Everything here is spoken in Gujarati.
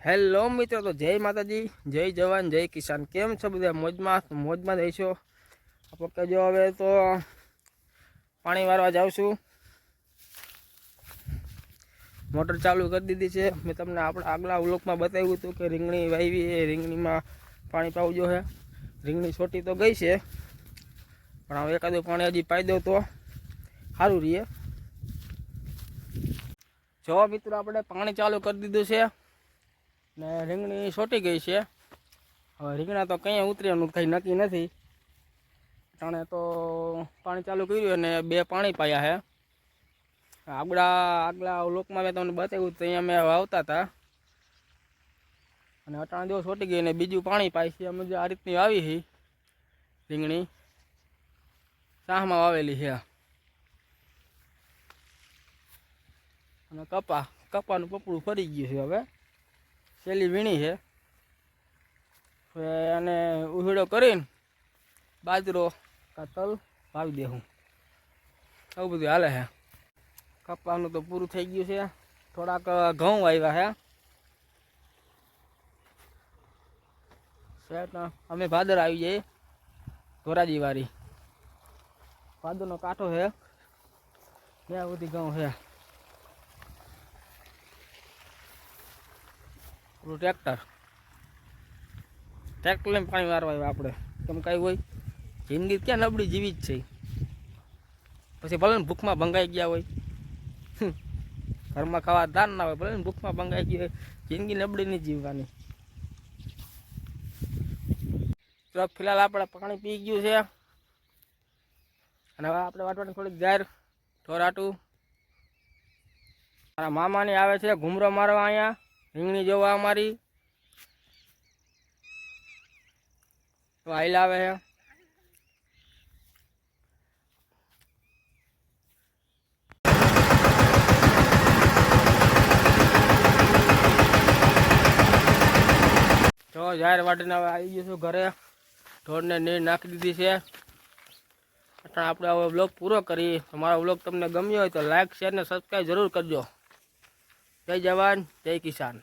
હેલો મિત્રો, તો જય માતાજી, જય જવાન, જય કિસાન. કેમ છો બધા? મોજમાં મોજમાં રહીશો? આપણે જો હવે તો પાણી વારવા જાઉં છું. મોટર ચાલુ કરી દીધી છે. મેં તમને આપણે આગલા ઉલોકમાં બતાવ્યું હતું કે રીંગણી વાવી એ રીંગણીમાં પાણી પાવજો હે. રીંગણી છોટી તો ગઈ છે, પણ હવે એકાદું પાણી હજી પાઈ દઉં તો સારું રહીએ જો મિત્રો, આપણે પાણી ચાલુ કરી દીધું છે. ને રીંગણી છોટી ગઈ છે. હવે રીંગણા તો કંઈ ઉતર્યાનું કંઈ નક્કી નથી. જાણે તો પાણી ચાલુ કર્યું અને બે પાણી પાયા છે આગલા આગલા લોકમાં મેં તમને બતાવ્યું તો અહીંયા મેં વાવતા હતા. અને અટાણા દિવસ છોટી ગઈ અને બીજું પાણી પાય છે. અમે જે આ રીતની વાવી છે રીંગણી સાહમાં વાવેલી છે અને કપા, કપાનું પપડું ફરી ગયું છે હવે. સેલી વીણી છે. અને ઉહીડો કરીને બાજરો કા તલ વાવી દેવું આવું બધું હાલે છે. કપાનું તો પૂરું થઈ ગયું છે. થોડાક ઘઉં આવ્યા છે. અમે ભાદર આવી જઈએ. ધોરાજી વાળી ભાદરનો કાંઠો છે. ત્યાં બધી ઘઉં છે. પેલું ટ્રેક્ટર ટ્રેક્ટર લઈને પાણી વારવા આવ્યા આપણે. કેમ કાંઈ હોય, જિંદગી ક્યાં નબળી જીવી જ છે. પછી ભલે ભૂખમાં ભંગાઈ ગયા હોય ઘરમાં ખાવા દાન ના હોય, ભલે ભૂખમાં ભંગાઈ ગઈ હોય, જિંદગી નબળી નહીં જીવવાની. તો ફિલહાલ આપણે પાણી પી ગયું છે. અને હવે આપણે વાટવાની થોડીક જાહેર ઢોરાટું મારા મામાની આવે છે, ઘૂમરો મારવા અહીંયા. રીંગણી જોવા અમારી તો આવે છે જો જાહેર વાટીને હવે આવી જઈશું ઘરે. ઢોરને નીર નાખી દીધી છે. આપણે હવે બ્લોગ પૂરો કરી. તમારો બ્લોગ તમને ગમ્યો હોય તો લાઈક શેર ને સબસ્ક્રાઈબ જરૂર કરજો. જય જવાન જય કિસાન.